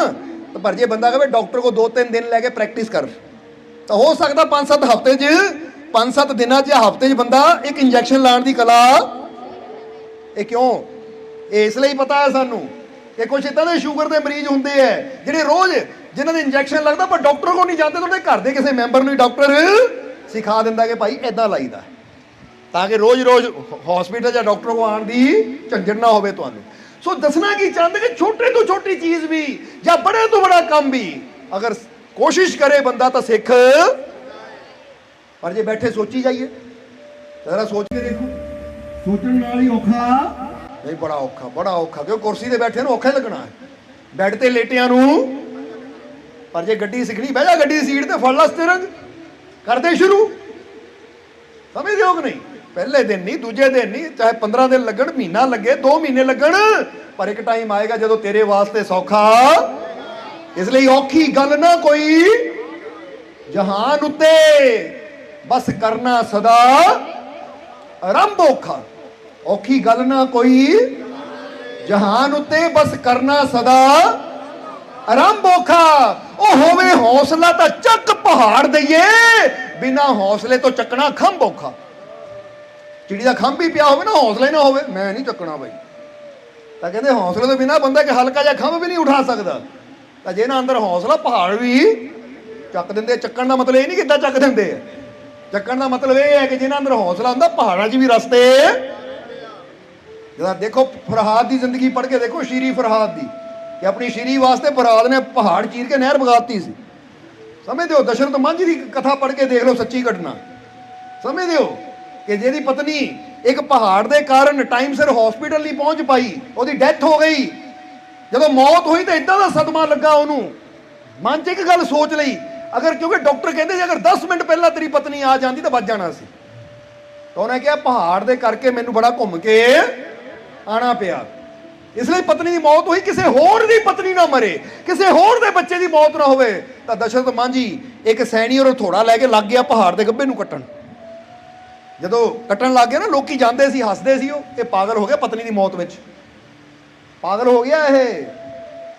ਪਰ ਜੇ ਬੰਦਾ ਕਹੇ ਡਾਕਟਰ ਕੋ 2-3 ਦਿਨ ਲੈ ਕੇ ਪ੍ਰੈਕਟਿਸ ਕਰ। ਤਾਂ ਹੋ ਸਕਦਾ 5-7 ਹਫ਼ਤੇ 'ਚ 5-7 ਦਿਨਾਂ 'ਚ, ਹਫ਼ਤੇ 'ਚ ਬੰਦਾ ਇੱਕ ਇੰਜੈਕਸ਼ਨ ਲਾਉਣ ਦੀ ਕਲਾ। ਇਹ ਕਿਉਂ? ਇਹ ਇਸ ਲਈ ਪਤਾ ਹੈ ਸਾਨੂੰ ਕਿ ਕੁਝ ਇਦਾਂ ਦੇ ਸ਼ੂਗਰ ਦੇ ਮਰੀਜ਼ ਹੁੰਦੇ ਆ ਜਿਹੜੇ ਰੋਜ਼ ਜਿਨ੍ਹਾਂ ਦੇ ਇੰਜੈਕਸ਼ਨ ਲੱਗਦਾ, ਪਰ ਡਾਕਟਰ ਕੋਲ ਨਹੀਂ ਜਾਂਦੇ ਤੁਹਾਡੇ ਘਰ ਦੇ ਕਿਸੇ ਮੈਂਬਰ ਨੂੰ ਹੀ ਡਾਕਟਰ ਸਿਖਾ ਦਿੰਦਾ ਕਿ ਭਾਈ ਇਦਾਂ ਲਾਈਦਾ। ਤਾਂ ਕਿ ਰੋਜ਼-ਰੋਜ਼ ਹਸਪੀਟਲ ਜਾਂ ਡਾਕਟਰ ਕੋਲ ਆਉਣ ਦੀ ਝੰਜਟ ਨਾ ਹੋਵੇ ਤੁਹਾਨੂੰ। ਸੋ ਦੱਸਣਾ ਕੀ ਚਾਹੁੰਦੇ ਕਿ ਛੋਟੇ ਤੋਂ ਛੋਟੀ ਚੀਜ਼ ਵੀ ਜਾਂ ਬੜੇ ਤੋਂ ਬੜਾ ਕੰਮ ਵੀ ਅਗਰ ਕੋਸ਼ਿਸ਼ ਕਰੇ ਬੰਦਾ ਤਾਂ ਸਿੱਖ। ਪਰ ਜੇ ਬੈਠੇ ਸੋਚੀ ਜਾਈਏ ਜ਼ਰਾ ਸੋਚ ਕੇ ਦੇਖੋ। ਸੋਚਣ ਨਾਲ ਹੀ ਔਖਾ। ਨਹੀਂ ਬੜਾ ਔਖਾ ਬੜਾ ਔਖਾ ਕਿਉਂ ਕੁਰਸੀ ਤੇ ਬੈਠੇ ਨੂੰ ਔਖਾ ਹੀ ਲੱਗਣਾ ਹੈ। ਬੈੱਡ ਤੇ ਲੇਟਿਆਂ ਨੂੰ। ਪਰ ਜੇ ਗੱਡੀ ਸਿੱਖਣੀ ਬਹਿ ਜਾ ਗੱਡੀ ਦੀ ਸੀਟ ਤੇ ਫੜ ਲਾ ਸਟੀਅਰਿੰਗ ਕਰਦੇ ਸ਼ੁਰੂ। ਸਮਝਦੇ ਹੋ ਕਿ ਨਹੀਂ? ਪਹਿਲੇ ਦਿਨ ਨਹੀਂ ਦੂਜੇ ਦਿਨ ਨਹੀਂ ਚਾਹੇ 15 ਦਿਨ ਲੱਗਣ ਮਹੀਨਾ ਲੱਗੇ 2 ਮਹੀਨੇ ਲੱਗਣ ਪਰ ਇੱਕ ਟਾਈਮ ਆਏਗਾ ਜਦੋਂ ਤੇਰੇ ਵਾਸਤੇ ਸੌਖਾ। ਇਸ ਲਈ ਔਖੀ ਗੱਲ ਨਾ ਕੋਈ। ਜਹਾਨ ਉੱਤੇ ਬਸ ਕਰਨਾ ਸਦਾ ਆਰੰਭ ਔਖਾ। ਔਖੀ ਗੱਲ ਨਾ ਕੋਈ। ਜਹਾਨ ਉੱਤੇ ਬਸ ਕਰਨਾ ਸਦਾ ਆਰੰਭ ਔਖਾ। ਉਹ ਹੋਵੇ ਹੌਸਲਾ ਤਾਂ ਚੱਕ ਪਹਾੜ ਦਈਏ। ਬਿਨਾ ਹੌਸਲੇ ਤੋਂ ਚੱਕਣਾ ਖੰਭ ਔਖਾ। ਚਿੜੀ ਦਾ ਖੰਭ ਵੀ ਪਿਆ ਹੋਵੇ ਨਾ, ਹੌਸਲਾ ਹੀ ਨਾ ਹੋਵੇ। ਮੈਂ ਨਹੀਂ ਚੱਕਣਾ ਬਾਈ। ਤਾਂ ਕਹਿੰਦੇ ਹੌਸਲੇ ਤੋਂ ਬਿਨਾ ਬੰਦਾ ਕਿ ਹਲਕਾ ਜਿਹਾ ਖੰਭ ਵੀ ਨਹੀਂ ਉਠਾ ਸਕਦਾ। ਤਾਂ ਜੇ ਨਾ ਅੰਦਰ ਹੌਸਲਾ ਪਹਾੜ ਵੀ ਚੱਕ ਦਿੰਦੇ ਚੱਕਣ ਦਾ ਮਤਲਬ ਇਹ ਨਹੀਂ ਕਿੱਦਾਂ ਚੱਕ ਦਿੰਦੇ ਆ। ਚੱਕਣ ਦਾ ਮਤਲਬ ਇਹ ਹੈ ਕਿ ਜਿਹਨਾਂ ਅੰਦਰ ਹੌਸਲਾ ਹੁੰਦਾ, ਪਹਾੜਾਂ 'ਚ ਵੀ ਰਸਤੇ। ਜਦਾ ਦੇਖੋ, ਫਰਹਾਦ ਦੀ ਜ਼ਿੰਦਗੀ ਪੜ੍ਹ ਕੇ ਦੇਖੋ, ਸ਼ੀਰੀ ਫਰਹਾਦ ਦੀ। ਕਿ ਆਪਣੀ ਸ਼ੀਰੀ ਵਾਸਤੇ ਫਰਹਾਦ ਨੇ ਪਹਾੜ ਚੀਰ ਕੇ ਨਹਿਰ ਵਗਾਤੀ ਸੀ। ਸਮਝਦੇ ਹੋ ਦਸ਼ਰਥ ਮਾਂਝੀ ਦੀ ਕਥਾ ਪੜ੍ਹ ਕੇ ਦੇਖ ਲਓ ਸੱਚੀ ਘਟਨਾ। ਸਮਝਦੇ ਹੋ ਕਿ ਜਿਹਦੀ ਪਤਨੀ ਇੱਕ ਪਹਾੜ ਦੇ ਕਾਰਨ ਟਾਈਮ ਸਿਰ ਹਸਪੀਟਲ ਨਹੀਂ ਪਹੁੰਚ ਪਾਈ, ਉਹਦੀ ਡੈਥ ਹੋ ਗਈ। ਜਦੋਂ ਮੌਤ ਹੋਈ ਤਾਂ ਇਦਾਂ ਦਾ ਸਦਮਾ ਲੱਗਾ ਉਹਨੂੰ। ਮਨ 'ਚ ਇੱਕ ਗੱਲ ਸੋਚ ਲਈ, ਅਗਰ ਕਿਉਂਕਿ ਡਾਕਟਰ ਕਹਿੰਦੇ ਸੀ ਅਗਰ 10 ਮਿੰਟ ਪਹਿਲਾਂ ਤੇਰੀ ਪਤਨੀ ਆ ਜਾਂਦੀ ਤਾਂ ਬਚ ਜਾਣਾ ਸੀ। ਤਾਂ ਉਹਨੇ ਕਿਹਾ, ਪਹਾੜ ਦੇ ਕਰਕੇ ਮੈਨੂੰ ਬੜਾ ਘੁੰਮ ਕੇ ਆਣਾ ਪਿਆ। ਇਸ ਲਈ ਪਤਨੀ ਦੀ ਮੌਤ ਹੋਈ, ਕਿਸੇ ਹੋਰ ਦੀ ਪਤਨੀ ਨਾ ਮਰੇ। ਕਿਸੇ ਹੋਰ ਦੇ ਬੱਚੇ ਦੀ ਮੌਤ ਨਾ ਹੋਵੇ। ਤਾਂ ਦਸ਼ਰਥ ਮਾਂਜੀ ਇੱਕ ਸੈਣੀ ਔਰ ਥੋੜਾ ਲੈ ਕੇ ਲੱਗ ਗਿਆ ਪਹਾੜ ਦੇ ਗੱਭੇ ਨੂੰ ਕੱਟਣ। ਜਦੋਂ ਕੱਟਣ ਲੱਗ ਗਿਆ ਨਾ, ਲੋਕੀ ਜਾਂਦੇ ਸੀ, ਹੱਸਦੇ ਸੀ ਉਹ। ਇਹ ਪਾਗਲ ਹੋ ਗਿਆ ਪਤਨੀ ਦੀ ਮੌਤ ਵਿੱਚ। ਪਾਗਲ ਹੋ ਗਿਆ ਇਹ।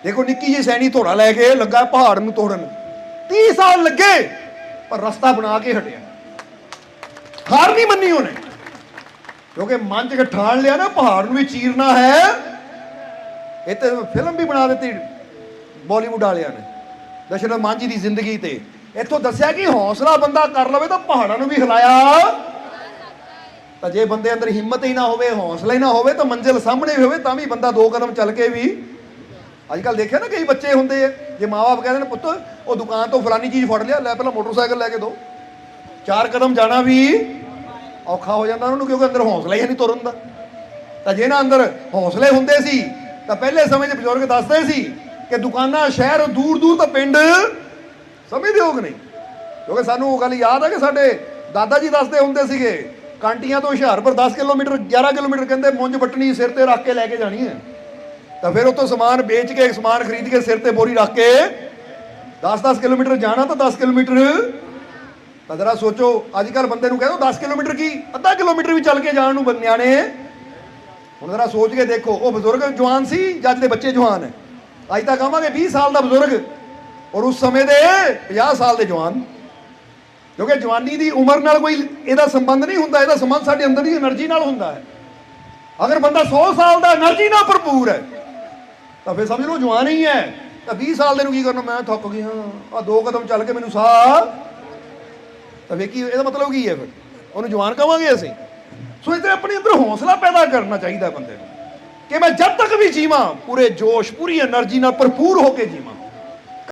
ਦੇਖੋ ਨਿੱਕੀ ਜਿਹੀ ਸੈਣੀ ਥੋੜਾ ਲੈ ਕੇ ਲੱਗਾ ਪਹਾੜ ਨੂੰ ਤੋੜਨ। 30 ਸਾਲ ਲੱਗੇ, ਪਰ ਰਸਤਾ ਬਣਾ ਕੇ ਹਟਿਆ। ਹਾਰ ਨਹੀਂ ਮੰਨੀ ਉਹਨੇ। ਕਿਉਂਕਿ ਮਨ ਚ ਠਾਣ ਲਿਆ ਨਾ, ਪਹਾੜ ਨੂੰ ਵੀ ਚੀਰਨਾ ਹੈ। ਇਹ ਤੇ ਫਿਲਮ ਵੀ ਬਣਾ ਦਿੱਤੀ ਬਾਲੀਵੁੱਡ ਵਾਲਿਆਂ ਨੇ, ਦਸ਼ਰਥ ਮਾਂਜੀ ਦੀ ਜ਼ਿੰਦਗੀ ਤੇ। ਇੱਥੋਂ ਦੱਸਿਆ ਕਿ ਹੌਸਲਾ ਬੰਦਾ ਕਰ ਲਵੇ ਤਾਂ ਪਹਾੜਾਂ ਨੂੰ ਵੀ ਹਿਲਾਇਆ। ਤਾਂ ਜੇ ਬੰਦੇ ਅੰਦਰ ਹਿੰਮਤ ਹੀ ਨਾ ਹੋਵੇ, ਹੌਸਲਾ ਹੀ ਨਾ ਹੋਵੇ, ਤਾਂ ਮੰਜ਼ਿਲ ਸਾਹਮਣੇ ਵੀ ਹੋਵੇ, ਤਾਂ ਵੀ ਬੰਦਾ ਦੋ ਕਦਮ ਚੱਲ ਕੇ ਵੀ ਅੱਜ ਕੱਲ ਦੇਖਿਆ ਨਾ ਕਈ ਬੱਚੇ ਹੁੰਦੇ ਆ, ਜੇ ਮਾਪੇ ਕਹਿੰਦੇ ਨੇ ਪੁੱਤ, ਉਹ ਦੁਕਾਨ ਤੋਂ ਫਲਾਨੀ ਚੀਜ਼ ਫੜ ਲਿਆ, ਲੈ ਪਹਿਲਾਂ ਮੋਟਰਸਾਈਕਲ ਲੈ ਕੇ ਦੋ। ਚਾਰ ਕਦਮ ਜਾਣਾ ਵੀ ਔਖਾ ਹੋ ਜਾਂਦਾ ਉਹਨਾਂ ਨੂੰ, ਕਿਉਂਕਿ ਅੰਦਰ ਹੌਸਲਾ ਹੀ ਨਹੀਂ ਤੁਰਨ ਦਾ। ਤਾਂ ਜੇ ਨਾ ਅੰਦਰ ਹੌਸਲੇ ਹੁੰਦੇ ਸੀ, ਤਾਂ ਪਹਿਲੇ ਸਮੇਂ 'ਚ ਬਜ਼ੁਰਗ ਦੱਸਦੇ ਸੀ ਕਿ ਦੁਕਾਨਾਂ, ਸ਼ਹਿਰ ਦੂਰ ਦੂਰ ਤਾਂ ਪਿੰਡ ਸਮਝਦੇ ਹੋ ਕਿ ਨਹੀਂ। ਕਿਉਂਕਿ ਸਾਨੂੰ ਉਹ ਗੱਲ ਯਾਦ ਹੈ ਕਿ ਸਾਡੇ ਦਾਦਾ ਜੀ ਦੱਸਦੇ ਹੁੰਦੇ ਸੀਗੇ ਕਾਂਟੀਆਂ ਤੋਂ ਹੁਸ਼ਿਆਰਪੁਰ 10 ਕਿਲੋਮੀਟਰ 11 ਕਿਲੋਮੀਟਰ ਕਹਿੰਦੇ ਮੁੰਜ ਬਟਣੀ ਸਿਰ ਤੇ ਰੱਖ ਕੇ ਲੈ ਕੇ ਜਾਣੀ ਹੈ। ਤਾਂ ਫਿਰ ਉੱਥੋਂ ਸਮਾਨ ਵੇਚ ਕੇ, ਸਮਾਨ ਖਰੀਦ ਕੇ ਸਿਰ ਤੇ ਬੋਰੀ ਰੱਖ ਕੇ 10-10 ਕਿਲੋਮੀਟਰ ਜਾਣਾ ਤਾਂ 10 ਕਿਲੋਮੀਟਰ। ਤਾਂ ਜਰਾ ਸੋਚੋ ਅੱਜ ਕੱਲ ਬੰਦੇ ਨੂੰ ਕਹਿ ਦੋ 10 ਕਿਲੋਮੀਟਰ ਕੀ? ਅੱਧਾ ਕਿਲੋਮੀਟਰ ਵੀ ਚੱਲ ਕੇ ਜਾਣ ਨੂੰ ਬੰਦਿਆਂ ਨੇ ਹੁਣ ਜਰਾ ਸੋਚ ਕੇ ਦੇਖੋ, ਉਹ ਬਜ਼ੁਰਗ ਜਵਾਨ ਸੀ ਜੱਜ ਦੇ ਬੱਚੇ ਜਵਾਨ? ਹੈ ਅੱਜ ਤਾਂ ਕਹਾਂਗੇ 20 ਸਾਲ ਦਾ ਬਜ਼ੁਰਗ। ਔਰ ਉਸ ਸਮੇਂ ਦੇ 50 ਸਾਲ ਦੇ ਜਵਾਨ। ਕਿਉਂਕਿ ਜਵਾਨੀ ਦੀ ਉਮਰ ਨਾਲ ਕੋਈ ਇਹਦਾ ਸੰਬੰਧ ਨਹੀਂ ਹੁੰਦਾ, ਇਹਦਾ ਸੰਬੰਧ ਸਾਡੇ ਅੰਦਰ ਦੀ એનર્ਜੀ ਨਾਲ ਹੁੰਦਾ ਹੈ। ਅਗਰ ਬੰਦਾ 100 ਸਾਲ ਦਾ એનર્ਜੀ ਨਾਲ ਭਰਪੂਰ ਹੈ, ਤਾਂ ਫੇ ਸਮਝ ਲਓ ਜਵਾਨ ਹੀ ਹੈ। ਤਾਂ 20 ਸਾਲ ਦੇ ਨੂੰ ਕੀ ਕਰਨਾ, ਮੈਂ ਥੱਕ ਗਿਆ ਆ ਦੋ ਕਦਮ ਚੱਲ ਕੇ ਮੈਨੂੰ ਸਾਹ ਤਾਂ ਵੇਖੀ ਇਹਦਾ ਮਤਲਬ ਕੀ ਹੈ ਫਿਰ? ਉਹਨੂੰ ਜਵਾਨ ਕਹਾਂਗੇ ਅਸੀਂ। ਸੋ ਇਹਦੇ ਆਪਣੇ ਅੰਦਰ ਹੌਸਲਾ ਪੈਦਾ ਕਰਨਾ ਚਾਹੀਦਾ ਬੰਦੇ ਨੂੰ ਕਿ ਮੈਂ ਜਦ ਤੱਕ ਵੀ ਜੀਵਾਂ, ਪੂਰੇ ਜੋਸ਼, ਪੂਰੀ એનર્ਜੀ ਨਾਲ ਭਰਪੂਰ ਹੋ ਕੇ ਜੀਵਾਂ।